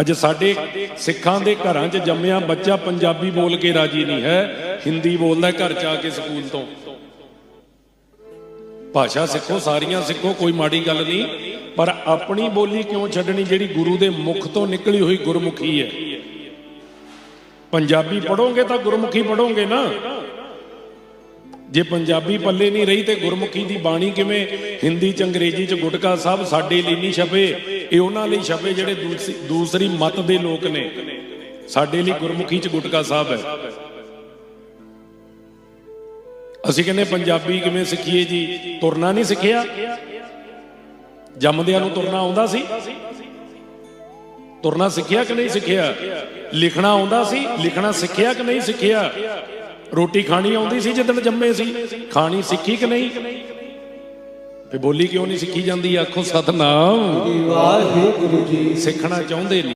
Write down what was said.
ਅੱਜ ਸਾਡੇ ਸਿੱਖਾਂ ਦੇ ਘਰਾਂ 'ਚ ਜੰਮਿਆ ਬੱਚਾ ਪੰਜਾਬੀ ਬੋਲ ਕੇ ਰਾਜੀ ਨਹੀਂ ਹੈ, ਹਿੰਦੀ ਬੋਲਦਾ ਘਰ 'ਚ ਆ ਕੇ ਸਕੂਲ ਤੋਂ। ਭਾਸ਼ਾ ਸਿੱਖੋ, ਸਾਰੀਆਂ ਸਿੱਖੋ, ਕੋਈ ਮਾੜੀ ਗੱਲ ਨਹੀਂ। ਪਰ ਆਪਣੀ ਬੋਲੀ ਕਿਉਂ ਛੱਡਣੀ ਜਿਹੜੀ ਗੁਰੂ ਦੇ ਮੁਖ ਤੋਂ ਨਿਕਲੀ ਹੋਈ ਗੁਰਮੁਖੀ ਹੈ? ਪੰਜਾਬੀ ਪੜੋਗੇ ਤਾਂ ਗੁਰਮੁਖੀ ਪੜੋਗੇ ਨਾ। ਜੇ ਪੰਜਾਬੀ ਪੱਲੇ ਨਹੀਂ ਰਹੀ ਤੇ ਗੁਰਮੁਖੀ ਦੀ ਬਾਣੀ ਕਿਵੇਂ? ਹਿੰਦੀ ਚ, ਅੰਗਰੇਜ਼ੀ ਚ, ਗੁਟਕਾ ਸਾਹਿਬ ਸਾਡੇ ਲਈ ਨਹੀਂ ਛਪੇ। ਇਹ ਉਹਨਾਂ ਲਈ ਛਪੇ ਜਿਹੜੇ ਦੂਸਰੀ- ਮਤ ਦੇ ਲੋਕ ਨੇ। ਸਾਡੇ ਲਈ ਗੁਰਮੁਖੀ ਚ ਗੁਟਕਾ ਸਾਹਿਬ ਹੈ। ਅਸੀਂ ਕਹਿੰਦੇ ਪੰਜਾਬੀ ਕਿਵੇਂ ਸਿੱਖੀਏ ਜੀ? ਤੁਰਨਾ ਨਹੀਂ ਸਿੱਖਿਆ? ਜੰਮਦਿਆਂ ਨੂੰ ਤੁਰਨਾ ਆਉਂਦਾ ਸੀ? ਤੁਰਨਾ ਸਿੱਖਿਆ ਕਿ ਨਹੀਂ ਸਿੱਖਿਆ? ਲਿਖਣਾ ਆਉਂਦਾ ਸੀ? ਲਿਖਣਾ ਸਿੱਖਿਆ ਕਿ ਨਹੀਂ ਸਿੱਖਿਆ? ਰੋਟੀ ਖਾਣੀ ਆਉਂਦੀ ਸੀ ਜਦੋਂ ਜੰਮੇ ਸੀ। ਖਾਣੀ ਸਿੱਖੀ ਕਿ ਨਹੀਂ? ਤੇ ਬੋਲੀ ਕਿਉਂ ਨਹੀਂ ਸਿੱਖੀ ਜਾਂਦੀ? ਆਖੋ ਸਤਨਾਮ। ਵਾਹਿਗੁਰੂ ਜੀ ਸਿੱਖਣਾ ਚਾਹੁੰਦੇ ਨਹੀਂ